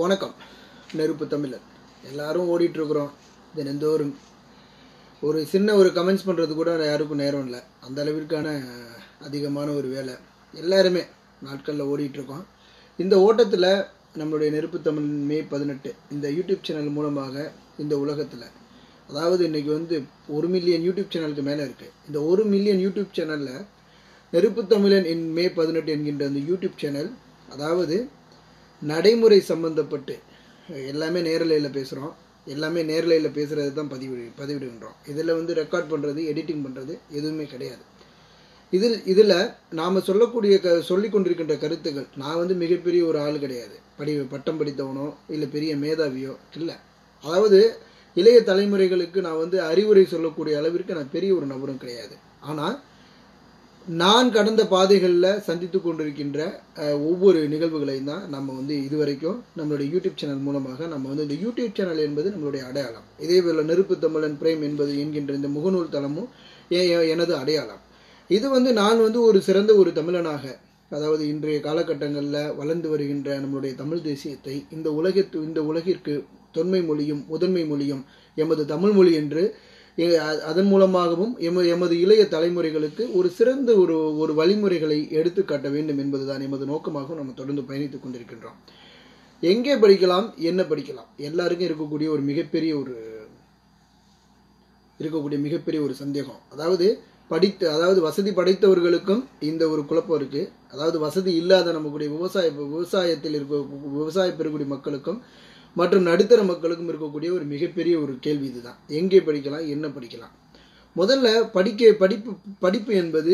வணக்கம். நெருப்பு தமிழர். எல்லாரும் ஓடிட்டு இருக்கிறோம் தினந்தோறும். ஒரு சின்ன ஒரு கமெண்ட்ஸ் பண்ணுறது கூட யாருக்கும் நேரம் இல்லை. அந்த அளவிற்கான அதிகமான ஒரு வேலை. எல்லாருமே நாட்களில் ஓடிட்டு இருக்கோம் இந்த ஓட்டத்தில் நம்மளுடைய நெருப்பு தமிழ் மே பதினெட்டு இந்த யூடியூப் சேனல் மூலமாக இந்த உலகத்தில் அதாவது இன்றைக்கி வந்து ஒரு மில்லியன் யூடியூப் சேனலுக்கு மேலே இருக்குது இந்த ஒரு மில்லியன் யூடியூப் சேனலில் நெருப்பு தமிழன் இன் மே பதினெட்டு என்கின்ற அந்த யூடியூப் சேனல் அதாவது நடைமுறை சம்பந்தப்பட்டு எல்லாமே நேரலையில் பேசுகிறோம் எல்லாமே நேரலையில் பேசுகிறது தான் பதிவு பதிவிடுகின்றோம். இதில் வந்து ரெக்கார்ட் பண்ணுறது எடிட்டிங் பண்ணுறது எதுவுமே கிடையாது. இதில் இதில் நாம் சொல்லக்கூடிய க சொல்லி கொண்டிருக்கின்ற கருத்துக்கள் நான் வந்து மிகப்பெரிய ஒரு ஆள் கிடையாது. படி பட்டம் படித்தவனோ இல்லை பெரிய மேதாவியோ இல்லை. அதாவது இளைய தலைமுறைகளுக்கு நான் வந்து அறிவுரை சொல்லக்கூடிய அளவிற்கு நான் பெரிய ஒரு நபரும் கிடையாது. ஆனால் நான் கடந்த பாதைகளில் சந்தித்து கொண்டிருக்கின்ற ஒவ்வொரு நிகழ்வுகளையும் தான் நம்ம வந்து இதுவரைக்கும் நம்மளுடைய யூடியூப் சேனல் மூலமாக நம்ம வந்து இந்த யூடியூப் சேனல் என்பது நம்மளுடைய அடையாளம். இதே போல நெருப்பு தமிழன் பிரேம் என்பது என்கின்ற இந்த முகநூல் தளமும் எனது அடையாளம். இது வந்து நான் வந்து ஒரு சிறந்த ஒரு தமிழனாக அதாவது இன்றைய காலகட்டங்களில் வளர்ந்து வருகின்ற நம்மளுடைய தமிழ் தேசியத்தை இந்த உலகத்து இந்த உலகிற்கு தொன்மை மொழியும் முதன்மை மொழியும் எமது தமிழ் மொழி என்று அதன் மூலமாகவும் எம எமது இளைய தலைமுறைகளுக்கு ஒரு சிறந்த ஒரு ஒரு வழிமுறைகளை எடுத்து காட்ட வேண்டும் என்பதுதான் எமது நோக்கமாகவும் நம்ம தொடர்ந்து பயணித்துக் கொண்டிருக்கின்றோம். எங்கே படிக்கலாம் என்ன படிக்கலாம்? எல்லாருக்கும் இருக்கக்கூடிய ஒரு மிகப்பெரிய ஒரு இருக்கக்கூடிய மிகப்பெரிய ஒரு சந்தேகம். அதாவது படித்த அதாவது வசதி படைத்தவர்களுக்கும் இந்த ஒரு குழப்பம் இருக்கு. அதாவது வசதி இல்லாத நம்மக்கூடிய விவசாய விவசாயத்தில் இருக்க விவசாய பெறக்கூடிய மக்களுக்கும் மற்றும் நடுத்தர மக்களுக்கும் இருக்கக்கூடிய ஒரு மிகப்பெரிய ஒரு கேள்வி இதுதான். எங்கே படிக்கலாம் என்ன படிக்கலாம்? முதல்ல படிக்க படிப்பு படிப்பு என்பது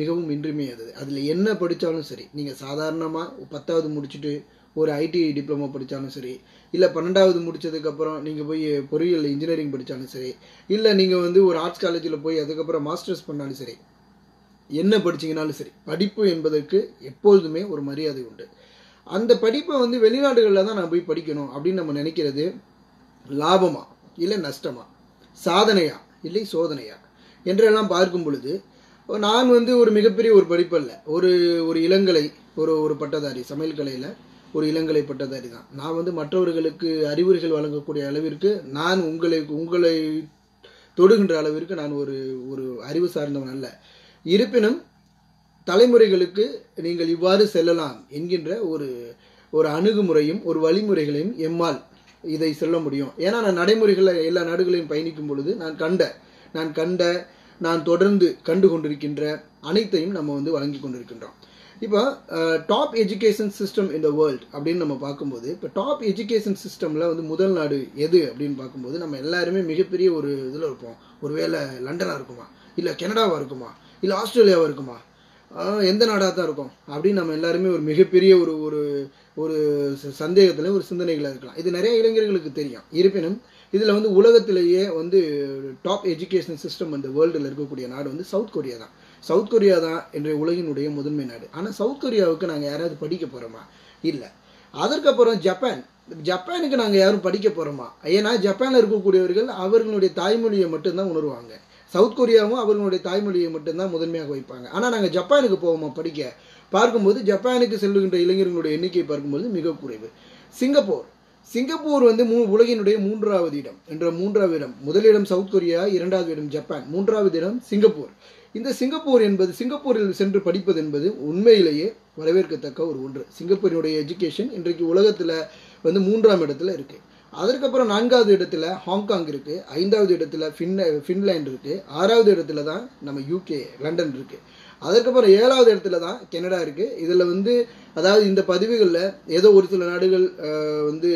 மிகவும் இன்றியமையாதது. அதில் என்ன படித்தாலும் சரி நீங்கள் சாதாரணமாக பத்தாவது முடிச்சுட்டு ஒரு ஐடிஐ டிப்ளமோ படித்தாலும் சரி இல்லை பன்னெண்டாவது முடித்ததுக்கப்புறம் நீங்கள் போய் பொறியியல் இன்ஜினியரிங் படித்தாலும் சரி இல்லை நீங்கள் வந்து ஒரு ஆர்ட்ஸ் காலேஜில் போய் அதுக்கப்புறம் மாஸ்டர்ஸ் பண்ணாலும் சரி என்ன படிச்சிங்கனாலும் சரி படிப்பு என்பதற்கு எப்பொழுதுமே ஒரு மரியாதை உண்டு. அந்த படிப்பை வந்து வெளிநாடுகளில் தான் நான் போய் படிக்கணும் அப்படின்னு நம்ம நினைக்கிறது லாபமா இல்லை நஷ்டமா? சாதனையா இல்லை சோதனையா? என்றெல்லாம் பார்க்கும் பொழுது நான் வந்து ஒரு மிகப்பெரிய ஒரு படிப்பல்ல. ஒரு ஒரு இளங்கலை ஒரு ஒரு பட்டதாரி சமையல் கலையில் ஒரு இளங்கலை பட்டதாரி தான். நான் வந்து மற்றவர்களுக்கு அறிவுரைகள் வழங்கக்கூடிய அளவிற்கு நான் உங்களை உங்களை தொடுகின்ற அளவிற்கு நான் ஒரு ஒரு அறிவு சார்ந்தவன் அல்ல. இருப்பினும் தலைமுறைகளுக்கு நீங்கள் இவ்வாறு செல்லலாம் என்கின்ற ஒரு ஒரு அணுகுமுறையும் ஒரு வழிமுறைகளையும் எம்மால் இதை சொல்ல முடியும். ஏன்னா நான் நடைமுறைகளில் எல்லா நாடுகளையும் பயணிக்கும் பொழுது நான் கண்ட நான் கண்ட நான் தொடர்ந்து கண்டு கொண்டிருக்கின்ற அனைத்தையும் நம்ம வந்து வழங்கி கொண்டிருக்கின்றோம். இப்போ top education system in the world அப்படின்னு நம்ம பார்க்கும்போது இப்போ டாப் எஜுகேஷன் சிஸ்டமில் வந்து முதல் நாடு எது அப்படின்னு பார்க்கும்போது நம்ம எல்லாருமே மிகப்பெரிய ஒரு இதில் இருப்போம். ஒருவேளை லண்டனாக இருக்குமா? இல்லை கனடாவாக இருக்குமா? இல்லை ஆஸ்திரேலியாவாக இருக்குமா? எந்த நாடாக தான் இருக்கும்? அப்படின்னு நம்ம எல்லாருமே ஒரு மிகப்பெரிய ஒரு ஒரு ஒரு ச- ஒரு சிந்தனைகளாக இருக்கலாம். இது நிறைய இளைஞர்களுக்கு தெரியும். இருப்பினும் இதில் வந்து உலகத்திலேயே வந்து டாப் எஜுகேஷன் சிஸ்டம் அந்த வேர்ல்டில் இருக்கக்கூடிய நாடு வந்து சவுத் கொரியா தான். சவுத் கொரியா தான் இன்றைய உலகினுடைய முதன்மை நாடு. ஆனால் சவுத் கொரியாவுக்கு நாங்கள் யாராவது படிக்க போகிறோமா இல்லை. அதற்கப்புறம் ஜப்பான் ஜப்பானுக்கு நாங்கள் யாரும் படிக்க போகிறோமா ஏன்னா ஜப்பானில் இருக்கக்கூடியவர்கள் அவர்களுடைய தாய்மொழியை மட்டும்தான் உணர்வாங்க. சவுத் கொரியாவும் அவர்களுடைய தாய்மொழியை மட்டும்தான் முதன்மையாக வைப்பாங்க. ஆனால் நாங்கள் ஜப்பானுக்கு போவோமா படிக்க? பார்க்கும்போது ஜப்பானுக்கு செல்லுகின்ற இளைஞர்களுடைய எண்ணிக்கையை பார்க்கும்போது மிக குறைவு. சிங்கப்பூர். சிங்கப்பூர் வந்து மூ உலகினுடைய மூன்றாவது இடம். என்ற மூன்றாவது இடம். முதலிடம் சவுத் கொரியா இரண்டாவது இடம் ஜப்பான். மூன்றாவது இடம் சிங்கப்பூர். இந்த சிங்கப்பூர் என்பது சிங்கப்பூரில் சென்று படிப்பது என்பது உண்மையிலேயே வரவேற்கத்தக்க ஒரு ஒன்று. சிங்கப்பூரினுடைய எஜுகேஷன் இன்றைக்கு உலகத்தில் வந்து மூன்றாம் இடத்துல இருக்குது அதற்கப்புறம் நான்காவது இடத்துல ஹாங்காங் இருக்குது ஐந்தாவது இடத்துல ஃபின் ஃபின்லேண்ட் இருக்குது ஆறாவது இடத்துல தான் நம்ம யூகே லண்டன் இருக்குது அதற்கப்புறம் ஏழாவது இடத்துல தான் கெனடா இருக்குது இதில் வந்து அதாவது இந்த பதிவுகளில் ஏதோ ஒரு சில நாடுகள் வந்து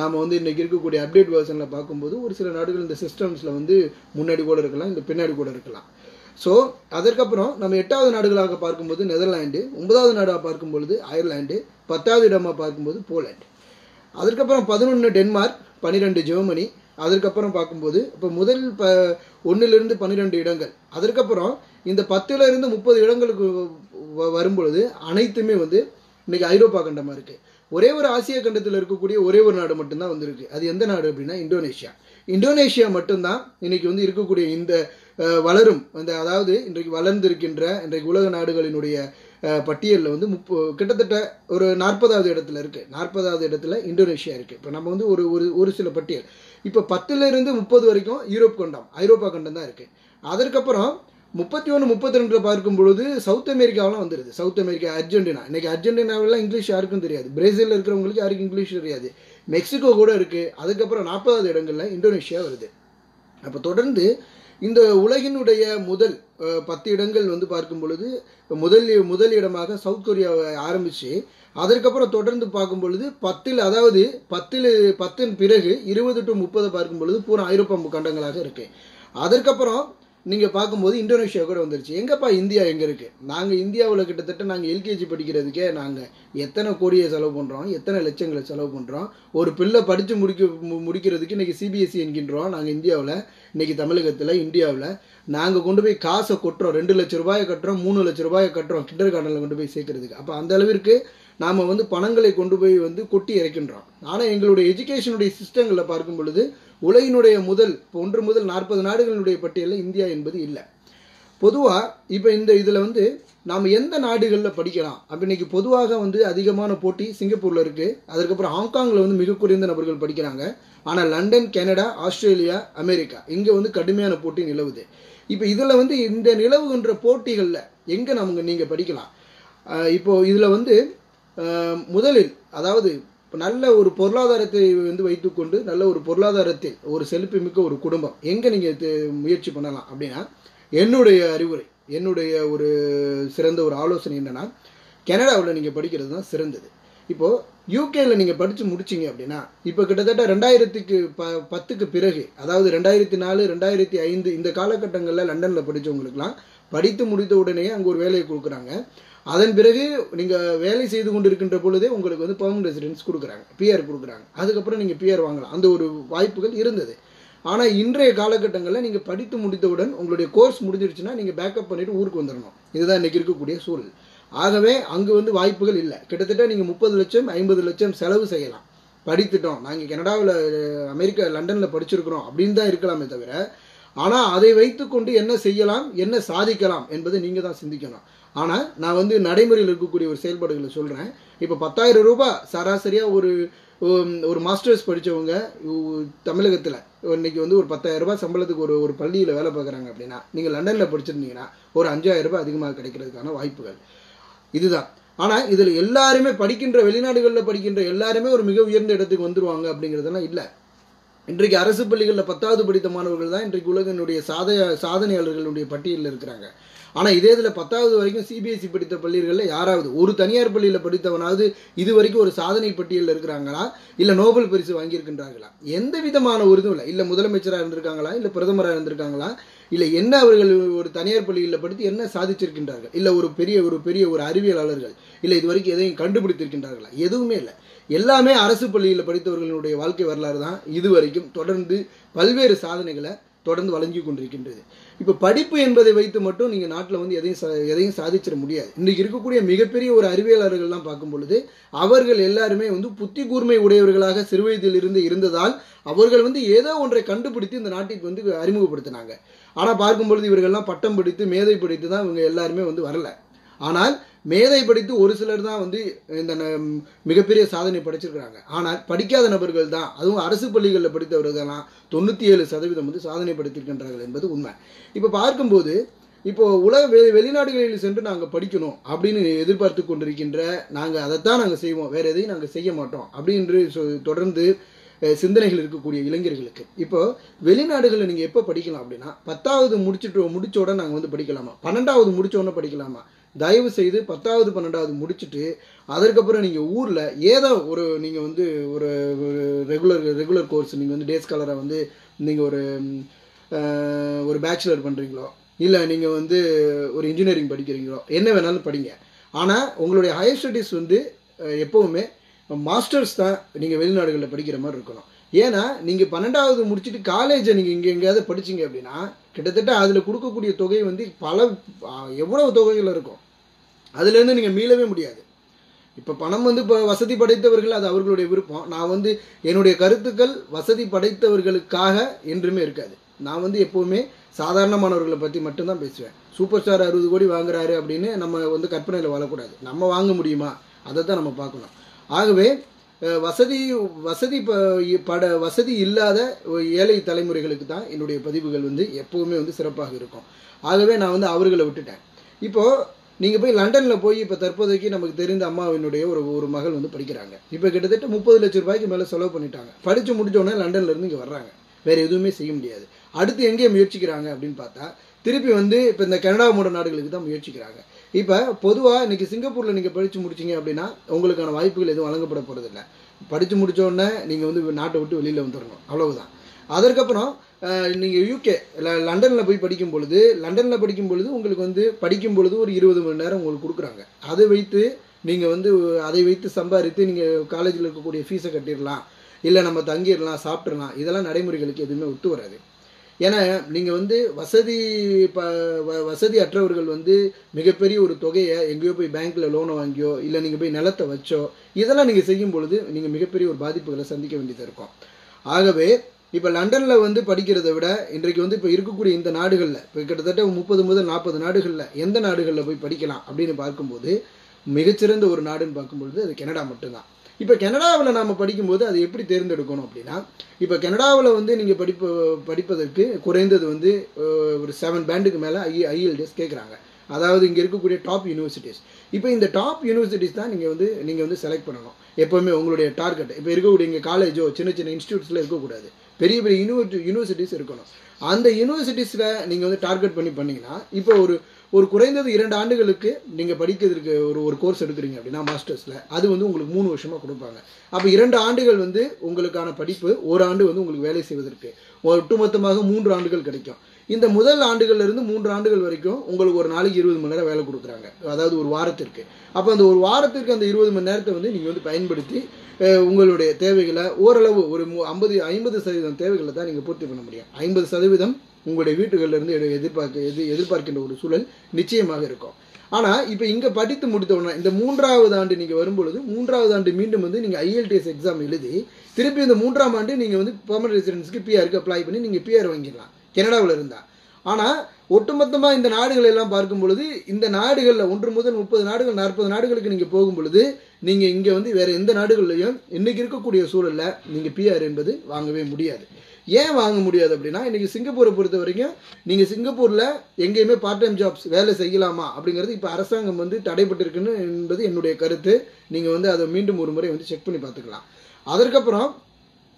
நாம் வந்து இன்றைக்கி இருக்கக்கூடிய அப்டேட் வெர்ஷனில் பார்க்கும்போது ஒரு சில நாடுகள் இந்த சிஸ்டம்ஸில் வந்து முன்னாடி கூட இருக்கலாம் இந்த பின்னாடி கூட இருக்கலாம். ஸோ அதற்கப்புறம் நம்ம எட்டாவது நாடுகளாக பார்க்கும்போது நெதர்லாண்டு ஒன்பதாவது நாடாக பார்க்கும்பொழுது அயர்லாண்டு பத்தாவது இடமாக பார்க்கும்போது போலாண்ட். அதுக்கப்புறம் பதினொன்று டென்மார்க் பன்னிரெண்டு ஜெர்மனி. அதற்கப்புறம் பார்க்கும்போது இப்போ முதல் ப ஒன்றிலிருந்து பன்னிரெண்டு இடங்கள். அதற்கப்புறம் இந்த பத்துலேருந்து முப்பது இடங்களுக்கு வ- வரும்பொழுது அனைத்துமே வந்து இன்றைக்கி ஐரோப்பா கண்டமாக இருக்குது ஒரே ஒரு ஆசிய கண்டத்தில் இருக்கக்கூடிய ஒரே ஒரு நாடு மட்டும்தான் வந்திருக்கு. அது எந்த நாடு அப்படின்னா இந்தோனேஷியா. இந்தோனேஷியா மட்டும்தான் இன்னைக்கு வந்து இருக்கக்கூடிய இந்த வளரும். அந்த அதாவது இன்றைக்கு வளர்ந்திருக்கின்ற இன்றைக்கு உலக நாடுகளினுடைய பட்டியலில் வந்து முப்போ கிட்டத்தட்ட ஒரு நாற்பதாவது இடத்துல இருக்குது நாற்பதாவது இடத்துல இந்தோனேஷியா இருக்குது இப்போ நம்ம வந்து ஒரு ஒரு ஒரு சில பட்டியல். இப்போ பத்துலேருந்து முப்பது வரைக்கும் யூரோப் கண்டம் ஐரோப்பா கண்டம் தான் இருக்குது அதற்கப்புறம் முப்பத்தி ஒன்று முப்பத்தி ரெண்டில் பார்க்கும் பொழுது சவுத் அமெரிக்காவெலாம் வந்துடுது சவுத் அமெரிக்கா அர்ஜென்டினா. இன்றைக்கி அர்ஜென்டினாவெலாம் இங்கிலீஷ் யாருக்கும் தெரியாது. பிரேசிலில் இருக்கிறவங்களுக்கு யாருக்கும் இங்கிலீஷ் தெரியாது. மெக்சிகோ கூட இருக்குது அதுக்கப்புறம் நாற்பதாவது இடங்களில் இந்தோனேஷியா வருது. அப்போ தொடர்ந்து இந்த உலகினுடைய முதல் பத்து இடங்கள் வந்து பார்க்கும் பொழுது முதல் முதல் இடமாக சவுத் கொரியாவை ஆரம்பித்து அதற்கப்புறம் தொடர்ந்து பார்க்கும் பொழுது பத்தில் அதாவது பத்தில் பத்தின் பிறகு இருபது டு முப்பது பார்க்கும் பொழுது பூரா ஐரோப்பா கண்டங்களாக இருக்கு. அதற்கப்புறம் நீங்கள் பார்க்கும்போது இந்தோனேஷியா கூட வந்துருச்சு. எங்கப்பா இந்தியா எங்கே இருக்குது நாங்கள் இந்தியாவில் கிட்டத்தட்ட நாங்கள் எல்கேஜி படிக்கிறதுக்கே நாங்கள் எத்தனை கோடியை செலவு பண்ணுறோம் எத்தனை லட்சங்களை செலவு பண்ணுறோம் ஒரு பிள்ளை படித்து முடிக்க முடிக்கிறதுக்கு இன்றைக்கி சிபிஎஸ்சி என்கின்றோம். நாங்கள் இந்தியாவில் இன்றைக்கி தமிழகத்தில் இந்தியாவில். நாங்கள் கொண்டு போய் காசை கொட்டுறோம். ரெண்டு லட்ச ரூபாயை கட்டுறோம் மூணு லட்ச ரூபாயை கட்டுறோம். கிண்டர் கார்டனில் கொண்டு போய் சேர்க்கறதுக்கு. அப்போ அந்த அளவிற்கு நாம் வந்து பணங்களை கொண்டு போய் வந்து கொட்டி இறக்கின்றோம். ஆனால் எங்களுடைய எஜுகேஷனுடைய சிஸ்டங்களில் பார்க்கும் பொழுது உலகினுடைய முதல் ஒன்று முதல் நாற்பது நாடுகளினுடைய பட்டியலில் இந்தியா என்பது இல்லை. பொதுவாக இப்போ இந்த இதில் வந்து நாம் எந்த நாடுகளில் படிக்கலாம்? அப்போ இன்றைக்கி பொதுவாக வந்து அதிகமான போட்டி சிங்கப்பூரில் இருக்குது அதுக்கப்புறம் ஹாங்காங்கில் வந்து மிக குறைந்த நபர்கள் படிக்கிறாங்க. ஆனால் லண்டன் கனடா ஆஸ்திரேலியா அமெரிக்கா இங்கே வந்து கடுமையான போட்டி நிலவுது. இப்போ இதில் வந்து இந்த நிலவுகின்ற போட்டிகளில் எங்கே நமக்கு நீங்கள் படிக்கலாம்? இப்போது இதில் வந்து முதலில் அதாவது நல்ல ஒரு பொருளாதாரத்தை வந்து வைத்துக்கொண்டு நல்ல ஒரு பொருளாதாரத்தில் ஒரு செழிப்பு மிக்க ஒரு குடும்பம் எங்கே நீங்கள் முயற்சி பண்ணலாம் அப்படின்னா என்னுடைய அறிவுரை என்னுடைய ஒரு சிறந்த ஒரு ஆலோசனை என்னென்னா கனடாவில் நீங்கள் படிக்கிறது தான் சிறந்தது. இப்போது யூகேயில் நீங்கள் படித்து முடிச்சீங்க அப்படின்னா இப்போ கிட்டத்தட்ட ரெண்டாயிரத்துக்கு ப பத்துக்கு பிறகு அதாவது ரெண்டாயிரத்தி நாலு ரெண்டாயிரத்தி ஐந்து இந்த காலகட்டங்களில் லண்டனில் படித்தவங்களுக்குலாம் படித்து முடித்த உடனே அங்கே ஒரு வேலையை கொடுக்குறாங்க. அதன் பிறகு நீங்கள் வேலை செய்து கொண்டிருக்கின்ற பொழுதே உங்களுக்கு வந்து பெர்மனன்ட் ரெசிடென்ஸ் கொடுக்குறாங்க. பிஆர் கொடுக்குறாங்க. அதுக்கப்புறம் நீங்கள் பிஆர் வாங்கலாம். அந்த ஒரு வாய்ப்புகள் இருந்தது. ஆனால் இன்றைய காலகட்டங்களில் நீங்கள் படித்து முடித்தவுடன் உங்களுடைய கோர்ஸ் முடிஞ்சிருச்சுன்னா நீங்கள் பேக்கப் பண்ணிவிட்டு ஊருக்கு வந்துடணும் இதுதான் இன்றைக்கி இருக்கக்கூடிய சூழல். ஆகவே அங்கே வந்து வாய்ப்புகள் இல்லை. கிட்டத்தட்ட நீங்கள் முப்பது லட்சம் ஐம்பது லட்சம் செலவு செய்யலாம். படித்துட்டோம். நாங்கள் கனடாவில் அமெரிக்கா லண்டனில் படிச்சிருக்கிறோம் அப்படின்னு தான் இருக்கலாமே தவிர ஆனால் அதை வைத்துக்கொண்டு என்ன செய்யலாம் என்ன சாதிக்கலாம் என்பதை நீங்கள் தான் சிந்திக்கணும். ஆனால் நான் வந்து நடைமுறையில் இருக்கக்கூடிய ஒரு செயல்பாடுகளை சொல்கிறேன் இப்போ பத்தாயிரம் ரூபாய் சராசரியாக ஒரு ஒரு மாஸ்டர்ஸ் படித்தவங்க தமிழகத்தில் இன்னைக்கு வந்து ஒரு பத்தாயிரம் ரூபாய் சம்பளத்துக்கு ஒரு ஒரு பள்ளியில் வேலை பார்க்குறாங்க அப்படின்னா நீங்கள் லண்டனில் படிச்சிருந்தீங்கன்னா ஒரு அஞ்சாயிரம் ரூபாய் அதிகமாக கிடைக்கிறதுக்கான வாய்ப்புகள். இதுதான். ஆனால் இதில் எல்லாருமே படிக்கின்ற வெளிநாடுகளில் படிக்கின்ற எல்லாருமே ஒரு மிக உயர்ந்த இடத்துக்கு வந்துருவாங்க அப்படிங்கிறதெல்லாம் இல்லை. இன்றைக்கு அரசு பள்ளிகளில் பத்தாவது படித்த மாணவர்கள் தான் இன்றைக்கு உலகினுடைய சாத சாதனையாளர்களுடைய பட்டியலில் இருக்கிறாங்க. ஆனால் இதே இதில் பத்தாவது வரைக்கும் சிபிஎஸ்சி படித்த பள்ளிகளில் யாராவது ஒரு தனியார் பள்ளியில் படித்தவனாவது இது வரைக்கும் ஒரு சாதனை பட்டியலில் இருக்கிறாங்களா? இல்லை நோபல் பரிசு வாங்கியிருக்கின்றார்களா? எந்த விதமான ஒரு இதுவும் இல்லை. இல்லை முதலமைச்சராக இருந்திருக்காங்களா? இல்லை பிரதமராக இருந்திருக்காங்களா? இல்லை என்ன அவர்கள் ஒரு தனியார் பள்ளியில் படித்து என்ன சாதிச்சிருக்கின்றார்கள்? இல்லை ஒரு பெரிய ஒரு பெரிய ஒரு அறிவியலாளர்கள் இல்லை இது வரைக்கும் எதையும் கண்டுபிடித்திருக்கின்றார்களா? எதுவுமே இல்லை. எல்லாமே அரசு பள்ளியில் படித்தவர்களுடைய வாழ்க்கை வரலாறு தான். இதுவரைக்கும் தொடர்ந்து பல்வேறு சாதனைகளை தொடர்ந்து வழங்கி கொண்டிருக்கின்றது. இப்போ படிப்பு என்பதை வைத்து மட்டும் நீங்கள் நாட்டில் வந்து எதையும் சா- எதையும் சாதிச்சிட முடியாது. இன்றைக்கு இருக்கக்கூடிய மிகப்பெரிய ஒரு அறிவியலாளர்கள்லாம் பார்க்கும் பொழுது அவர்கள் எல்லாருமே வந்து புத்தி கூர்மை உடையவர்களாக சிறுவயதிலிருந்து இருந்ததால் அவர்கள் வந்து ஏதோ ஒன்றை கண்டுபிடித்து இந்த நாட்டிற்கு வந்து அறிமுகப்படுத்தினாங்க. ஆனால் பார்க்கும் பொழுது இவர்கள்லாம் பட்டம் படித்து மேதை படித்து தான் இவங்க எல்லாருமே வந்து வரல. ஆனால் மேதை படித்து ஒரு சிலர் தான் வந்து இந்த மிகப்பெரிய சாதனை படிச்சிருக்கிறாங்க. ஆனால் படிக்காத நபர்கள் தான் அதுவும் அரசு பள்ளிகளில் படித்தவர்கள்லாம் தொண்ணூற்றி ஏழு சதவீதம் வந்து சாதனை படுத்திருக்கின்றார்கள் என்பது உண்மை. இப்போ பார்க்கும்போது இப்போ உலக வெ வெளிநாடுகளில் சென்று நாங்கள் படிக்கணும் அப்படின்னு எதிர்பார்த்து கொண்டிருக்கின்ற நாங்கள் அதைத்தான் நாங்கள் செய்வோம் வேறு எதையும் நாங்கள் செய்ய மாட்டோம் அப்படின்னு சொ- தொடர்ந்து சிந்தனைகள் இருக்கக்கூடிய இளைஞர்களுக்கு. இப்போ வெளிநாடுகளில் நீங்கள் எப்போ படிக்கலாம் அப்படின்னா பத்தாவது முடிச்சுட்டு முடிச்சோட நாங்கள் வந்து படிக்கலாமா? பன்னெண்டாவது முடிச்சோடனே படிக்கலாமா? தயவு செய்து பத்தாவது பன்னெண்டாவது முடிச்சுட்டு அதற்கப்புறம் நீங்கள் ஊரில் ஏதோ ஒரு நீங்கள் வந்து ஒரு ரெகுலர் ரெகுலர் கோர்ஸ் நீங்கள் வந்து டே ஸ்காலராக வந்து நீங்கள் ஒரு ஒரு பேச்சுலர் பண்ணுறீங்களோ இல்லை நீங்கள் வந்து ஒரு இன்ஜினியரிங் படிக்கிறீங்களோ என்ன வேணாலும் படிங்க. ஆனால் உங்களுடைய ஹையர் ஸ்டடீஸ் வந்து எப்போவுமே மாஸ்டர்ஸ் தான் நீங்கள் வெளிநாடுகளில் படிக்கிற மாதிரி இருக்கணும். ஏன்னா நீங்கள் பன்னெண்டாவது முடிச்சுட்டு காலேஜை நீங்கள் இங்கே எங்கேயாவது படிச்சீங்க அப்படின்னா கிட்டத்தட்ட அதில் கொடுக்கக்கூடிய தொகை வந்து பல எவ்வளவு தொகைகள் இருக்கும்? அதுலேருந்து நீங்கள் மீளவே முடியாது. இப்போ பணம் வந்து இப்போ வசதி படைத்தவர்கள் அது அவர்களுடைய விருப்பம். நான் வந்து என்னுடைய கருத்துக்கள் வசதி படைத்தவர்களுக்காக என்றுமே இருக்காது. நான் வந்து எப்போவுமே சாதாரணமானவர்களை பற்றி மட்டும்தான் பேசுவேன். சூப்பர் ஸ்டார் அறுபது கோடி வாங்குறாரு அப்படின்னு நம்ம வந்து கற்பனையில் வாழக்கூடாது. நம்ம வாங்க முடியுமா? அதை தான் நம்ம பார்க்கணும். ஆகவே வசதி வசதி ப- பட வசதி இல்லாத ஏழை தலைமுறைகளுக்கு தான் என்னுடைய பதிவுகள் வந்து எப்போவுமே வந்து சிறப்பாக இருக்கும். ஆகவே நான் வந்து அவர்களை விட்டுட்டேன். இப்போது நீங்கள் போய் லண்டனில் போய் இப்போ தற்போதைக்கு நமக்கு தெரிந்த அம்மாவினுடைய ஒரு ஒரு மகள் வந்து படிக்கிறாங்க. இப்போ கிட்டத்தட்ட முப்பது லட்ச ரூபாய்க்கு மேலே செலவு பண்ணிட்டாங்க. படித்து முடிச்ச லண்டன்லேருந்து இங்கே வர்றாங்க. வேறு எதுவுமே செய்ய முடியாது. அடுத்து எங்கே முயற்சிக்கிறாங்க அப்படின்னு பார்த்தா திருப்பி வந்து இப்போ இந்த கனடா மூட நாடுகளுக்கு தான் முயற்சிக்கிறாங்க. இப்போ பொதுவாக இன்னைக்கு சிங்கப்பூரில் நீங்கள் படித்து முடிச்சீங்க அப்படின்னா உங்களுக்கான வாய்ப்புகள் எதுவும் வழங்கப்பட போகிறதில்ல படித்து முடித்தோடனே நீங்கள் வந்து நாட்டை விட்டு வெளியில் வந்துடணும் அவ்வளவுதான். அதற்கப்புறம் நீங்கள் யூகே லண்டனில் போய் படிக்கும் பொழுது லண்டனில் படிக்கும் பொழுது உங்களுக்கு வந்து படிக்கும் பொழுது ஒரு இருபது மணி நேரம் உங்களுக்கு கொடுக்குறாங்க. அதை வைத்து நீங்கள் வந்து அதை வைத்து சம்பாதித்து நீங்கள் காலேஜில் இருக்கக்கூடிய ஃபீஸை கட்டிடலாம். இல்லை நம்ம தங்கிடலாம் சாப்பிட்றலாம் இதெல்லாம் நடைமுறைகளுக்கு எதுவுமே ஒத்து வராது. ஏன்னா நீங்கள் வந்து வசதி ப வசதி அற்றவர்கள் வந்து மிகப்பெரிய ஒரு தொகையை எங்கேயோ போய் பேங்க்கில் லோனை வாங்கியோ இல்லை நீங்கள் போய் நிலத்தை வச்சோ இதெல்லாம் நீங்கள் செய்யும் பொழுது நீங்கள் மிகப்பெரிய ஒரு பாதிப்புகளை சந்திக்க வேண்டியது இருக்கும். ஆகவே இப்போ லண்டனில் வந்து படிக்கிறத விட இன்றைக்கு வந்து இப்போ இருக்கக்கூடிய இந்த நாடுகளில் இப்போ கிட்டத்தட்ட முப்பது முதல் நாற்பது நாடுகளில் எந்த நாடுகளில் போய் படிக்கலாம் அப்படின்னு பார்க்கும்போது மிகச்சிறந்த ஒரு நாடுன்னு பார்க்கும்பொழுது அது கனடா மட்டும்தான். இப்போ கனடாவில் நாம் படிக்கும்போது அது எப்படி தேர்ந்தெடுக்கணும் அப்படின்னா இப்போ கனடாவில் வந்து நீங்கள் படிப்பு படிப்பதற்கு குறைந்தது வந்து ஒரு செவன் பேண்டுக்கு மேலே ஐ ஐஎல்டிஎஸ் கேட்குறாங்க அதாவது இங்கே இருக்கக்கூடிய டாப் யூனிவர்சிட்டிஸ் இப்போ இந்த டாப் யூனிவர்சிட்டிஸ் தான் நீங்கள் வந்து நீங்கள் வந்து செலக்ட் பண்ணணும். எப்போவுமே உங்களுடைய டார்கெட் இப்போ இருக்கக்கூடிய இங்கே காலேஜோ சின்ன சின்ன இன்ஸ்டியூட்ஸில் இருக்கக்கூடாது. பெரிய பெரிய யூனிவர்சி யூனிவர்சிட்டிஸ் இருக்கணும். அந்த யூனிவர்சிட்டிஸில் நீங்கள் வந்து டார்கெட் பண்ணி பண்ணிங்கன்னா இப்போ ஒரு ஒரு குறைந்தது இரண்டு ஆண்டுகளுக்கு நீங்கள் படிக்கிறதுக்கு ஒரு ஒரு கோர்ஸ் எடுக்கிறீங்க அப்படின்னா மாஸ்டர்ஸில் அது வந்து உங்களுக்கு மூணு வருஷமாக கொடுப்பாங்க. அப்போ இரண்டு ஆண்டுகள் வந்து உங்களுக்கான படிப்பு ஒரு ஆண்டு வந்து உங்களுக்கு வேலை செய்வதற்கு. ஒட்டுமொத்தமாக மூன்று ஆண்டுகள் கிடைக்கும். இந்த முதல் ஆண்டுகள்லேருந்து மூன்று ஆண்டுகள் வரைக்கும் உங்களுக்கு ஒரு நாளைக்கு இருபது மணி நேரம் வேலை கொடுக்குறாங்க. அதாவது ஒரு வாரத்திற்கு. அப்போ அந்த ஒரு வாரத்திற்கு அந்த இருபது மணி நேரத்தை வந்து நீங்கள் வந்து பயன்படுத்தி உங்களுடைய தேவைகளை ஓரளவு ஒரு மு- ஐம்பது ஐம்பது சதவீதம் தேவைகளை தான் நீங்கள் பூர்த்தி பண்ண முடியும். ஐம்பது சதவீதம் உங்களுடைய வீட்டுகளிலிருந்து எதிர்பார்க்க எது எதிர்பார்க்கின்ற ஒரு சூழல் நிச்சயமாக இருக்கும். ஆனால் இப்போ இங்கே படித்து முடித்த உடனே இந்த மூன்றாவது ஆண்டு நீங்கள் வரும்பொழுது மூன்றாவது ஆண்டு மீண்டும் வந்து நீங்கள் ஐஎல்டிஎஸ் எக்ஸாம் எழுதி திருப்பி இந்த மூன்றாம் ஆண்டு நீங்கள் வந்து பெர்மனன்ட் ரெசிடென்ஸ்க்கு பிஆருக்கு அப்ளை பண்ணி நீங்கள் பிஆர் வாங்கிடலாம். கனடாவில் இருந்தால் ஆனால் ஒட்டுமொத்தமாக இந்த நாடுகள் எல்லாம் பார்க்கும் பொழுது இந்த நாடுகளில் ஒன்று முதல் முப்பது நாடுகள் நாற்பது நாடுகளுக்கு நீங்கள் போகும் பொழுது நீங்கள் இங்கே வந்து வேறு எந்த நாடுகள்லையும் இன்றைக்கி இருக்கக்கூடிய சூழலில் நீங்கள் பிஆர் என்பது வாங்கவே முடியாது. ஏன் வாங்க முடியாது அப்படின்னா இன்றைக்கி சிங்கப்பூரை பொறுத்த வரைக்கும் நீங்கள் சிங்கப்பூரில் எங்கேயுமே பார்ட் டைம் ஜாப்ஸ் வேலை செய்யலாமா அப்படிங்கிறது இப்போ அரசாங்கம் வந்து தடைப்பட்டிருக்குன்னு என்பது என்னுடைய கருத்து. நீங்கள் வந்து அதை மீண்டும் ஒரு முறை வந்து செக் பண்ணி பார்த்துக்கலாம். அதற்கப்புறம்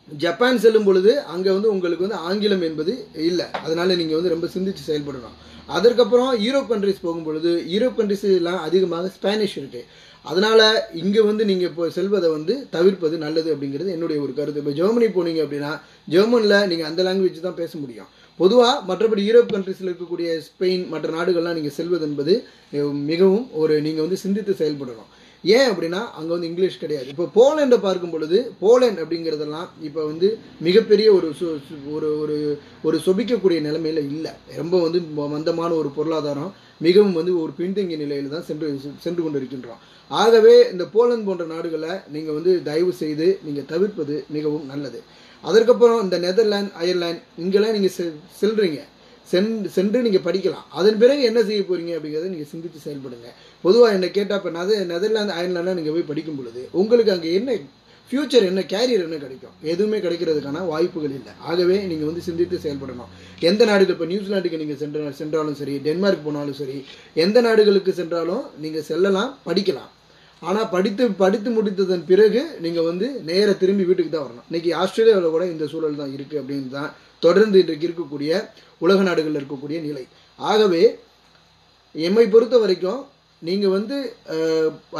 ஜப்பான் செல்லும் பொழுது அங்கே வந்து உங்களுக்கு வந்து ஆங்கிலம் என்பது இல்லை. அதனால நீங்கள் வந்து ரொம்ப சிந்திச்சு செயல்படணும். அதற்கப்புறம் யூரோப் கண்ட்ரிஸ் போகும்பொழுது யூரோப் கண்ட்ரிஸ் எல்லாம் அதிகமாக ஸ்பானிஷ் இருக்குது அதனால இங்கே வந்து நீங்கள் இப்போ செல்வதை வந்து தவிர்ப்பது நல்லது அப்படிங்கிறது என்னுடைய ஒரு கருத்து. இப்போ ஜெர்மனி போனீங்க அப்படின்னா ஜெர்மனில் நீங்கள் அந்த லாங்குவேஜ் தான் பேச முடியும். பொதுவாக மற்றபடி யூரோப் கண்ட்ரிஸில் இருக்கக்கூடிய ஸ்பெயின் மற்ற நாடுகள்லாம் நீங்கள் செல்வது என்பது மிகவும் ஒரு நீங்கள் வந்து சிந்தித்து செயல்படணும். ஏன் அப்படின்னா அங்கே வந்து இங்கிலீஷ் கிடையாது. இப்போ போலண்டை பார்க்கும் பொழுது போலண்ட் அப்படிங்கிறதெல்லாம் இப்போ வந்து மிகப்பெரிய ஒரு சு- ஒரு ஒரு ஒரு சொபிக்கக்கூடிய நிலைமையில் இல்லை. ரொம்ப வந்து ம- மந்தமான ஒரு பொருளாதாரம் மிகவும் வந்து ஒரு பின்தங்கிய நிலையில் தான் சென்று சென்று கொண்டிருக்கின்றோம். ஆகவே இந்த போலந்து போன்ற நாடுகளை நீங்கள் வந்து தயவு செய்து நீங்கள் தவிர்ப்பது மிகவும் நல்லது. அதற்கப்புறம் இந்த நெதர்லாந்து அயர்லாந்து இங்கெல்லாம் நீங்கள் செ செல்றீங்க. சென் சென்று நீங்கள் படிக்கலாம். அதன் பிறகு என்ன செய்ய போறீங்க அப்படிங்கிறத நீங்கள் சிந்தித்து செயல்படுங்க. பொதுவாக என்னை கேட்டால் இப்போ நெத நெதர்லாந்து அயர்லாண்டில் நீங்கள் போய் படிக்கும் பொழுது உங்களுக்கு அங்கே என்ன ஃப்யூச்சர் என்ன கேரியர் என்ன கிடைக்கும்? எதுவுமே கிடைக்கிறதுக்கான வாய்ப்புகள் இல்லை. ஆகவே நீங்கள் வந்து சிந்தித்து செயல்படணும். எந்த நாடுகள் இப்போ நியூசிலாண்டுக்கு நீங்கள் சென்ற சென்றாலும் சரி டென்மார்க் போனாலும் சரி எந்த நாடுகளுக்கு சென்றாலும் நீங்கள் செல்லலாம் படிக்கலாம். ஆனால் படித்து படித்து முடித்ததன் பிறகு நீங்கள் வந்து நேராக திரும்பி வீட்டுக்கு தான் வரணும். இன்றைக்கி ஆஸ்திரேலியாவில் கூட இந்த சூழல் தான் இருக்குது அப்படின்னு தான் தொடர்ந்து இன்றைக்கு இருக்கக்கூடிய உலக நாடுகளில் இருக்கக்கூடிய நிலை. ஆகவே எம்மை பொறுத்த வரைக்கும் நீங்கள் வந்து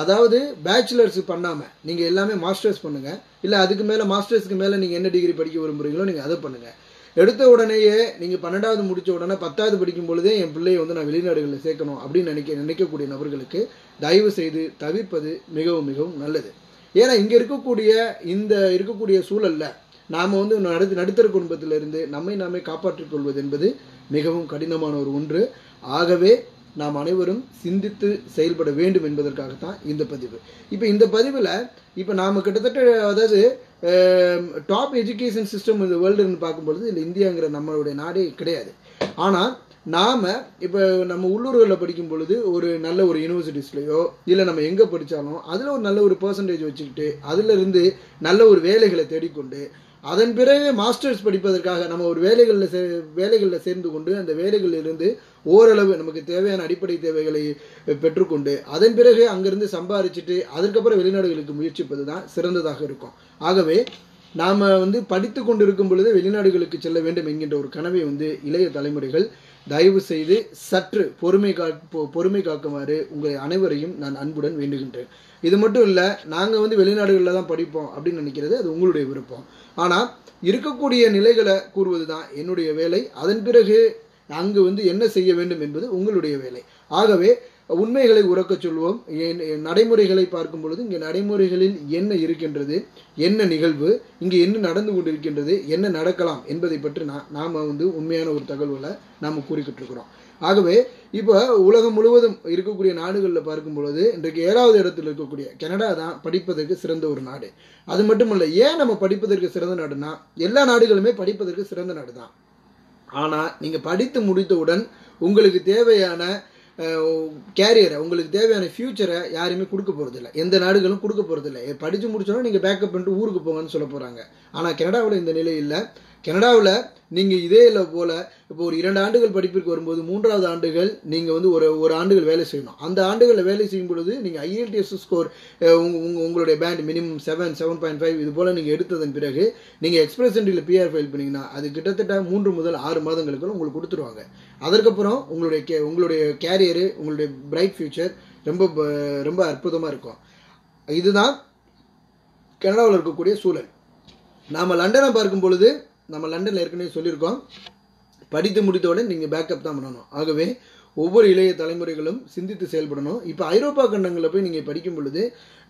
அதாவது பேச்சுலர்ஸ் பண்ணாமல் நீங்கள் எல்லாமே மாஸ்டர்ஸ் பண்ணுங்கள் இல்லை அதுக்கு மேலே மாஸ்டர்ஸ்க்கு மேலே நீங்கள் என்ன டிகிரி படிக்க விரும்புகிறீங்களோ நீங்கள் அதை பண்ணுங்கள் எடுத்த உடனேயே நீங்கள் பன்னெண்டாவது முடித்த உடனே பத்தாவது படிக்கும் பொழுதே என் பிள்ளையை வந்து நான் வெளிநாடுகளில் சேர்க்கணும் அப்படின்னு நினைக்க நினைக்கக்கூடிய நபர்களுக்கு தயவு செய்து தவிர்ப்பது மிகவும் மிகவும் நல்லது. ஏன்னா இங்கே இருக்கக்கூடிய இந்த இருக்கக்கூடிய சூழல்ல நாம் வந்து நடு நடுத்தர குடும்பத்திலிருந்து நம்மை நாமே காப்பாற்றிக் கொள்வது என்பது மிகவும் கடினமான ஒரு ஒன்று. ஆகவே நாம் அனைவரும் சிந்தித்து செயல்பட வேண்டும் என்பதற்காகத்தான் இந்த பதிவு. இப்போ இந்த பதிவில் இப்போ நாம் கிட்டத்தட்ட அதாவது டாப் எஜுகேஷன் சிஸ்டம் இந்த வேர்ல்டுன்னு பார்க்கும்பொழுது இல்லை இந்தியாங்கிற நம்மளுடைய நாடே கிடையாது. ஆனால் நாம் இப்போ நம்ம உள்ளூர்களில் படிக்கும் பொழுது ஒரு நல்ல ஒரு யூனிவர்சிட்டிஸ்லையோ இல்லை நம்ம எங்கே படித்தாலும் அதில் ஒரு நல்ல ஒரு பர்சன்டேஜ் வச்சுக்கிட்டு அதிலிருந்து நல்ல ஒரு வேலைகளை தேடிக்கொண்டு அதன் பிறகு மாஸ்டர்ஸ் படிப்பதற்காக நம்ம ஒரு வேலைகளில் சே வேலைகளில் சேர்ந்து கொண்டு அந்த வேலைகளில் இருந்து ஓரளவு நமக்கு தேவையான அடிப்படை தேவைகளை பெற்றுக்கொண்டு அதன் பிறகு அங்கிருந்து சம்பாதிச்சுட்டு அதுக்கப்புறம் வெளிநாடுகளுக்கு முயற்சிப்பது தான் சிறந்ததாக இருக்கும். ஆகவே நாம் வந்து படித்து கொண்டிருக்கும் பொழுது வெளிநாடுகளுக்கு செல்ல வேண்டும் என்கின்ற ஒரு கனவை வந்து இளைய தலைமுறைகள் தயவு செய்து சற்று பொறுமை கா பொறுமை காக்குமாறு உங்களை அனைவரையும் நான் அன்புடன் வேண்டுகின்றேன். இது மட்டும் இல்லை நாங்கள் வந்து வெளிநாடுகளில் தான் படிப்போம் அப்படின்னு நினைக்கிறது அது உங்களுடைய விருப்பம். ஆனால் இருக்கக்கூடிய நிலைகளை கூறுவது தான் என்னுடைய வேலை. அதன் பிறகு அங்கு வந்து என்ன செய்ய வேண்டும் என்பது உங்களுடைய வேலை. ஆகவே உண்மைகளை உறக்கச் சொல்வோம். நடைமுறைகளை பார்க்கும் பொழுது இங்கே நடைமுறைகளில் என்ன இருக்கின்றது? என்ன நிகழ்வு இங்கே என்ன நடந்து கொண்டிருக்கின்றது என்ன நடக்கலாம் என்பதை பற்றி நான் நாம் வந்து உண்மையான ஒரு தகவல்களை நாம் கூறிக்கிட்டு இருக்கிறோம் ஆகவே இப்போ உலகம் முழுவதும் இருக்கக்கூடிய நாடுகளில் பார்க்கும் பொழுது இன்றைக்கு ஏழாவது இடத்தில் இருக்கக்கூடிய கனடா தான் படிப்பதற்கு சிறந்த ஒரு நாடு. அது மட்டுமல்ல ஏன் நம்ம படிப்பதற்கு சிறந்த நாடுனா எல்லா நாடுகளுமே படிப்பதற்கு சிறந்த நாடு தான் ஆனால் நீங்கள் படித்து முடித்தவுடன் உங்களுக்கு தேவையான கேரியரை உங்களுக்கு தேவையான ஃப்யூச்சரை யாருமே கொடுக்க போகிறதில்ல எந்த நாடுகளும் கொடுக்க போகிறதில்ல படித்து முடிச்சோன்னா நீங்கள் பேக்கப் பண்ணிட்டு ஊருக்கு போங்கன்னு சொல்ல போகிறாங்க ஆனால் கனடாவில் இந்த நிலை இல்லை. கனடாவில் நீங்கள் இதே இல்லை போல் இப்போ ஒரு இரண்டு ஆண்டுகள் படிப்பிற்கு வரும்போது மூன்றாவது ஆண்டுகள் நீங்கள் வந்து ஒரு ஒரு ஆண்டுகள் வேலை செய்யணும். அந்த ஆண்டுகளில் வேலை செய்யும் பொழுது நீங்கள் ஐஎல்டிஎஸ் ஸ்கோர் உங்களுடைய band minimum seven seven point five இது போல் நீங்கள் எடுத்ததன் பிறகு நீங்கள் எக்ஸ்பிரஸ் என்ட்ரியில் பிஆர் ஃபைல் பண்ணிங்கன்னா அது கிட்டத்தட்ட மூன்று முதல் ஆறு மாதங்களுக்கு உங்களுக்கு கொடுத்துருவாங்க. அதற்கப்புறம் உங்களுடைய கே உங்களுடைய கேரியரு உங்களுடைய பிரைட் ஃபியூச்சர் ரொம்ப ப- ரொம்ப அற்புதமாக இருக்கும். இதுதான் கனடாவில் இருக்கக்கூடிய சூழல். நாம் லண்டனை பார்க்கும் பொழுது நம்ம லண்டனில் ஏற்கனவே சொல்லியிருக்கோம். படித்து முடித்தவுடன் நீங்கள் பேக்கப் தான் பண்ணணும். ஆகவே ஒவ்வொரு இளைய தலைமுறைகளும் சிந்தித்து செயல்படணும். இப்போ ஐரோப்பா கண்டங்களில் போய் நீங்கள் படிக்கும் பொழுது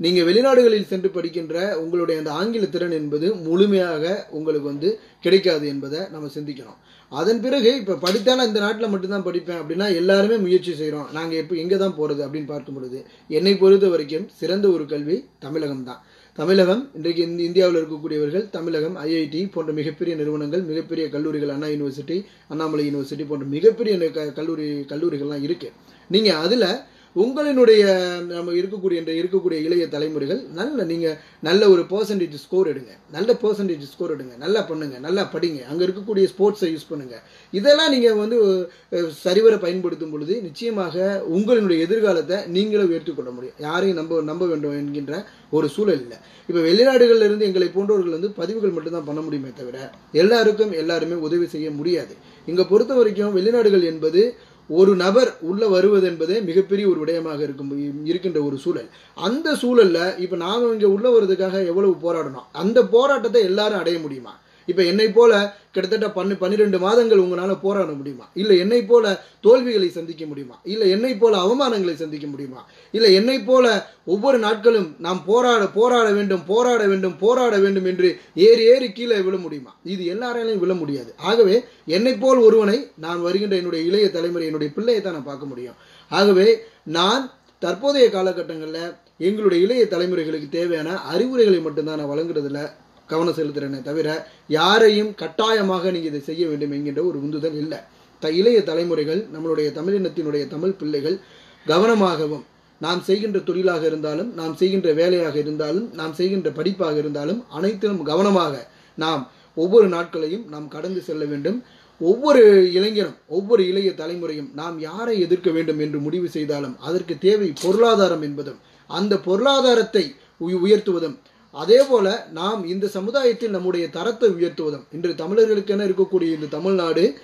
நீங்கள் வெளிநாடுகளில் சென்று படிக்கின்ற உங்களுடைய அந்த ஆங்கில திறன் என்பது முழுமையாக உங்களுக்கு வந்து கிடைக்காது என்பதை நம்ம சிந்திக்கணும். அதன் பிறகு இப்போ படித்தாலும் இந்த நாட்டில் மட்டும்தான் படிப்பேன் அப்படின்னா எல்லாருமே முயற்சி செய்கிறோம் நாங்கள் எப்போ எங்கே தான் போகிறது அப்படின்னு பார்க்கும் பொழுது என்னை பொறுத்த வரைக்கும் சிறந்த ஒரு கல்வி தமிழகம் தான் தமிழகம் இன்றைக்கு இந்த இந்தியாவில் இருக்கக்கூடியவர்கள் தமிழகம் ஐஐடி போன்ற மிகப்பெரிய நிறுவனங்கள் மிகப்பெரிய கல்லூரிகள் அண்ணா யூனிவர்சிட்டி அண்ணாமலை யூனிவர்சிட்டி போன்ற மிகப்பெரிய க- கல்லூரி கல்லூரிகள்லாம் இருக்குது நீங்கள் அதில் உங்களினுடைய நம்ம இருக்கக்கூடிய இந்த இருக்கக்கூடிய இளைய தலைமுறைகள் நல்ல நீங்கள் நல்ல ஒரு பர்சன்டேஜ் ஸ்கோர் எடுங்க. நல்ல பர்சன்டேஜ் ஸ்கோர் எடுங்க. நல்லா பண்ணுங்க. நல்லா படிங்க. அங்கே இருக்கக்கூடிய ஸ்போர்ட்ஸை யூஸ் பண்ணுங்க. இதெல்லாம் நீங்கள் வந்து சரிவர பயன்படுத்தும் பொழுது நிச்சயமாக உங்களுடைய எதிர்காலத்தை நீங்களே உயர்த்திக்கொள்ள முடியும். யாரையும் நம்ப நம்ப வேண்டும் என்கின்ற ஒரு சூழல் இல்லை. இப்போ வெளிநாடுகளில் இருந்து எங்களை போன்றவர்கள் வந்து பதிவுகள் மட்டும்தான் பண்ண முடியுமே தவிர எல்லாருக்கும் எல்லாருமே உதவி செய்ய முடியாது. இங்கே பொறுத்த வரைக்கும் வெளிநாடுகள் என்பது ஒரு நபர் உள்ள வருவது என்பதே மிகப்பெரிய ஒரு விடயமாக இருக்கும் இருக்கின்ற ஒரு சூழல். அந்த சூழல்ல இப்ப நாம இங்க உள்ள வர்றதுக்காக எவ்வளவு போராடணும்? அந்த போராட்டத்தை எல்லாரும் அடைய முடியுமா? இப்போ என்னை போல கிட்டத்தட்ட பன்னு பன்னிரெண்டு மாதங்கள் உங்களால் போராட முடியுமா? இல்லை என்னை போல தோல்விகளை சந்திக்க முடியுமா? இல்லை என்னை போல அவமானங்களை சந்திக்க முடியுமா? இல்லை என்னை போல ஒவ்வொரு நாட்களும் நாம் போராட போராட வேண்டும் போராட வேண்டும் போராட வேண்டும் என்று ஏறி ஏறி கீழே விழ முடியுமா? இது எல்லாராலையும் விழ முடியாது. ஆகவே என்னை போல் ஒருவனை நான் வருகின்ற என்னுடைய இளைய தலைமுறை என்னுடைய பிள்ளையை தான் நான் பார்க்க முடியும். ஆகவே நான் தற்போதைய காலகட்டங்களில் எங்களுடைய இளைய தலைமுறைகளுக்கு தேவையான அறிவுரைகளை மட்டும்தான் நான் வழங்குறதுல கவனம் செலுத்துறேனே தவிர யாரையும் கட்டாயமாக நீங்கள் இதை செய்ய வேண்டும் என்கின்ற ஒரு உந்துதல் இல்லை. த இளைய தலைமுறைகள் நம்மளுடைய தமிழினத்தினுடைய தமிழ் பிள்ளைகள் கவனமாகவும் நாம் செய்கின்ற தொழிலாக இருந்தாலும் நாம் செய்கின்ற வேலையாக இருந்தாலும் நாம் செய்கின்ற படிப்பாக இருந்தாலும் அனைத்திலும் கவனமாக நாம் ஒவ்வொரு நாட்களையும் நாம் கடந்து செல்ல வேண்டும். ஒவ்வொரு இளைஞரும் ஒவ்வொரு இளைய தலைமுறையும் நாம் யாரை எதிர்க்க வேண்டும் என்று முடிவு செய்தாலும் அதற்கு தேவை பொருளாதாரம் என்பதும் அந்த பொருளாதாரத்தை உயர்த்துவதும் அதே போல நாம் இந்த சமுதாயத்தில் நம்முடைய தரத்தை உயர்த்துவதும் இன்று தமிழர்களுக்கென இருக்கக்கூடிய இந்த தமிழ்நாடு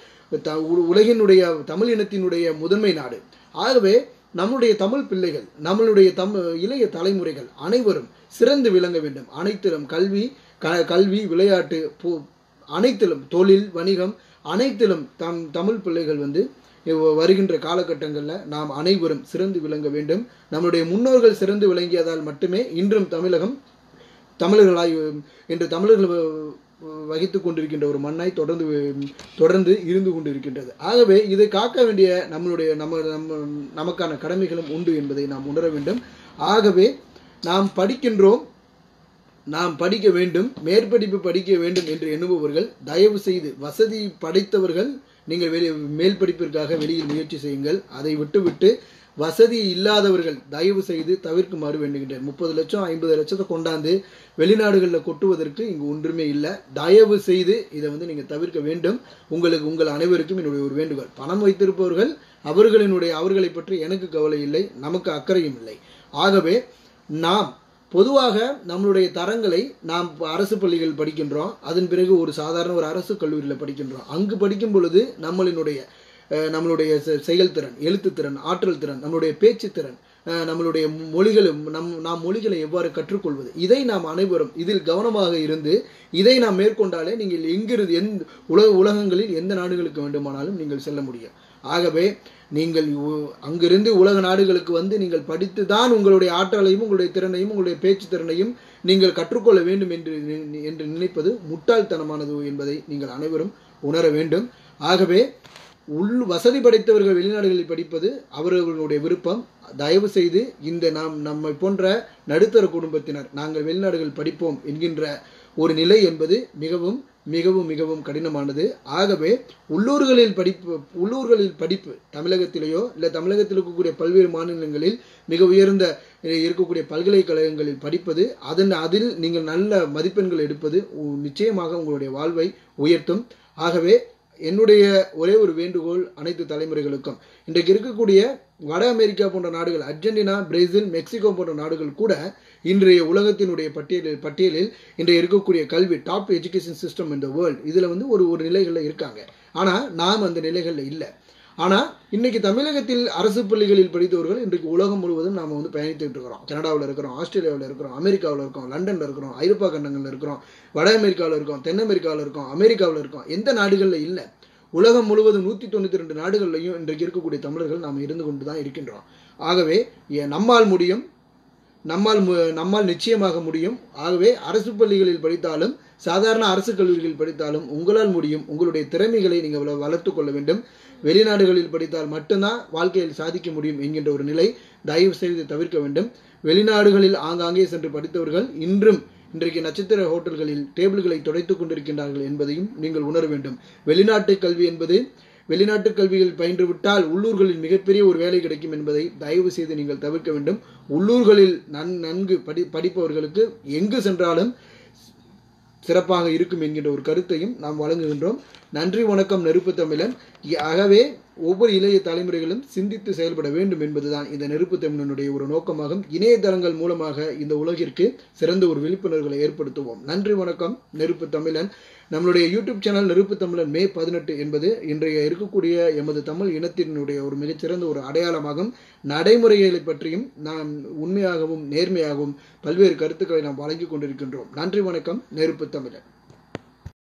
த- உ- உலகினுடைய தமிழ் இனத்தினுடைய முதன்மை நாடு. ஆகவே நம்முடைய தமிழ் பிள்ளைகள் நம்மளுடைய தமிழ் இளைய தலைமுறைகள் அனைவரும் சிறந்து விளங்க வேண்டும். அனைத்திலும் கல்வி க கல்வி விளையாட்டு போ அனைத்திலும் தொழில் வணிகம் அனைத்திலும் தம் தமிழ் பிள்ளைகள் வந்து வருகின்ற காலகட்டங்களில் நாம் அனைவரும் சிறந்து விளங்க வேண்டும். நம்முடைய முன்னோர்கள் சிறந்து விளங்கியதால் மட்டுமே இன்றும் தமிழகம் தமிழர்களாய் என்று தமிழர்கள் வ- வகித்துக் கொண்டிருக்கின்ற ஒரு மண்ணாய் தொடர்ந்து தொடர்ந்து இருந்து கொண்டிருக்கின்றது. ஆகவே இதை காக்க வேண்டிய நம்மளுடைய நம்ம நம்ம நமக்கான கடமைகளும் உண்டு என்பதை நாம் உணர வேண்டும். ஆகவே நாம் படிக்கின்றோம் நாம் படிக்க வேண்டும் மேற்படிப்பு படிக்க வேண்டும் என்று எண்ணுபவர்கள் தயவு செய்து வசதி படைத்தவர்கள் நீங்கள் வெளி மேல் படிப்பிற்காக வெளியில் முயற்சி செய்யுங்கள். அதை விட்டுவிட்டு வசதி இல்லாதவர்கள் தயவு செய்து தவிர்க்குமாறு வேண்டுகின்றேன். முப்பது லட்சம் ஐம்பது லட்சத்தை கொண்டாந்து வெளிநாடுகளில் கொட்டுவதற்கு இங்கு ஒன்றுமே இல்லை. தயவு செய்து இதை வந்து நீங்கள் தவிர்க்க வேண்டும். உங்களுக்கு உங்கள் அனைவருக்கும் என்னுடைய ஒரு வேண்டுகோள். பணம் வைத்திருப்பவர்கள் அவர்களினுடைய அவர்களை பற்றி எனக்கு கவலை இல்லை நமக்கு அக்கறையும் இல்லை. ஆகவே நாம் பொதுவாக நம்மளுடைய தரங்களை நாம் அரசு பள்ளிகள் படிக்கின்றோம். அதன் பிறகு ஒரு சாதாரண ஒரு அரசு கல்லூரியில் படிக்கின்றோம். அங்கு படிக்கும் பொழுது நம்மளினுடைய நம்மளுடைய நம்மளுடைய செ- செயல்திறன் எழுத்துத்திறன் ஆற்றல் திறன் நம்மளுடைய பேச்சு திறன் நம்மளுடைய மொழிகளும் நம் நாம் மொழிகளை எவ்வாறு கற்றுக்கொள்வது? இதை நாம் அனைவரும் இதில் கவனமாக இருந்து இதை நாம் மேற்கொண்டாலே நீங்கள் எங்கிருந்து எந் உலக உலகங்களில் எந்த நாடுகளுக்கு வேண்டுமானாலும் நீங்கள் செல்ல முடியும். ஆகவே நீங்கள் அங்கிருந்து உலக நாடுகளுக்கு வந்து நீங்கள் படித்து தான் உங்களுடைய ஆற்றலையும் உங்களுடைய திறனையும் உங்களுடைய பேச்சு திறனையும் நீங்கள் கற்றுக்கொள்ள வேண்டும் என்று என்று நினைப்பது முட்டாள்தனமானது என்பதை நீங்கள் அனைவரும் உணர வேண்டும். ஆகவே உள் வசதி படைத்தவர்கள் வெளிநாடுகளில் படிப்பது அவர்களுடைய விருப்பம். தயவு செய்து இந்த நாம் நம்மை போன்ற நடுத்தர குடும்பத்தினர் நாங்கள் வெளிநாடுகள் படிப்போம் என்கின்ற ஒரு நிலை என்பது மிகவும் மிகவும் மிகவும் கடினமானது. ஆகவே உள்ளூர்களில் படிப்பு உள்ளூர்களில் படிப்பு தமிழகத்திலேயோ இல்லை தமிழகத்தில் இருக்கக்கூடிய பல்வேறு மாநிலங்களில் மிக உயர்ந்த இருக்கக்கூடிய பல்கலைக்கழகங்களில் படிப்பது அதன் அதில் நீங்கள் நல்ல மதிப்பெண்கள் எடுப்பது உ- நிச்சயமாக உங்களுடைய வாழ்வை உயர்த்தும். ஆகவே என்னுடைய ஒரே ஒரு வேண்டுகோள் அனைத்து தலைமுறைகளுக்கும். இன்றைக்கு இருக்கக்கூடிய வட அமெரிக்கா போன்ற நாடுகள் அர்ஜென்டினா பிரேசில் மெக்சிகோ போன்ற நாடுகள் கூட இன்றைய உலகத்தினுடைய பட்டியலில் பட்டியலில் இன்றைய இருக்கக்கூடிய கல்வி டாப் எஜுகேஷன் சிஸ்டம் இந்த வேர்ல்டு இதில் வந்து ஒரு ஒரு நிலைகளில் இருக்காங்க. ஆனால் நாம் அந்த நிலைகளில் இல்லை. ஆனால் இன்றைக்கி தமிழகத்தில் அரசு பள்ளிகளில் படித்தவர்கள் இன்றைக்கு உலகம் முழுவதும் நாம் வந்து பயணித்துட்டு இருக்கிறோம். கனடாவில் இருக்கிறோம் ஆஸ்திரேலியாவில் இருக்கிறோம் அமெரிக்காவில் இருக்கோம் லண்டனில் இருக்கிறோம் ஐரோப்பா கண்டங்களில் இருக்கிறோம் வட அமெரிக்காவில் இருக்கோம் தென் அமெரிக்காவில் இருக்கோம் அமெரிக்காவில் இருக்கோம். எந்த நாடுகளில் இல்லை. உலகம் முழுவதும் நூற்றி தொண்ணூற்றி ரெண்டு நாடுகள்லையும் இன்றைக்கு இருக்கக்கூடிய தமிழர்கள் நாம் இருந்து கொண்டு தான் இருக்கின்றோம். ஆகவே நம்மால் முடியும் நம்மால் மு- நம்மால் நிச்சயமாக முடியும். ஆகவே அரசு பள்ளிகளில் படித்தாலும் சாதாரண அரசு கல்லூரிகளில் படித்தாலும் உங்களால் முடியும். உங்களுடைய திறமைகளை நீங்கள் வளர்த்து வளர்த்துக் கொள்ள வேண்டும். வெளிநாடுகளில் படித்தால் மட்டும்தான் வாழ்க்கையில் சாதிக்க முடியும் என்கின்ற ஒரு நிலை தயவு செய்து தவிர்க்க வேண்டும். வெளிநாடுகளில் ஆங்காங்கே சென்று படித்தவர்கள் இன்றும் இன்றைக்கு நட்சத்திர ஹோட்டல்களில் டேபிள்களை துடைத்துக் கொண்டிருக்கின்றார்கள் என்பதையும் நீங்கள் உணர வேண்டும். வெளிநாட்டு கல்வி என்பது வெளிநாட்டு கல்வியில் பயின்று விட்டால் உள்ளூர்களில் மிகப்பெரிய ஒரு வேலை கிடைக்கும் என்பதை தயவு செய்து நீங்கள் தவிர்க்க வேண்டும். உள்ளூர்களில் நன் நன்கு படி படிப்பவர்களுக்கு எங்கு சென்றாலும் சிறப்பாக இருக்கும் என்கின்ற ஒரு கருத்தையும் நாம் வழங்குகின்றோம். நன்றி வணக்கம் நெருப்பு தமிழன். ஆகவே ஒவ்வொரு இளைய தலைமுறைகளும் சிந்தித்து செயல்பட வேண்டும் என்பதுதான் இந்த நெருப்பு தமிழனுடைய ஒரு நோக்கமாகும். இணையதளங்கள் மூலமாக இந்த உலகிற்கு சிறந்த ஒரு விழிப்புணர்வுகளை ஏற்படுத்துவோம். நன்றி வணக்கம் நெருப்பு தமிழன். நம்மளுடைய யூடியூப் சேனல் நெருப்பு தமிழன் மே பதினெட்டு என்பது இன்றைய இருக்கக்கூடிய எமது தமிழ் இனத்தினுடைய ஒரு மிகச்சிறந்த ஒரு அடையாளமாகும். நடைமுறைகளை பற்றியும் நாம் உண்மையாகவும் நேர்மையாகவும் பல்வேறு கருத்துக்களை நாம் வழங்கிக் கொண்டிருக்கின்றோம். நன்றி வணக்கம் நெருப்பு தமிழன்.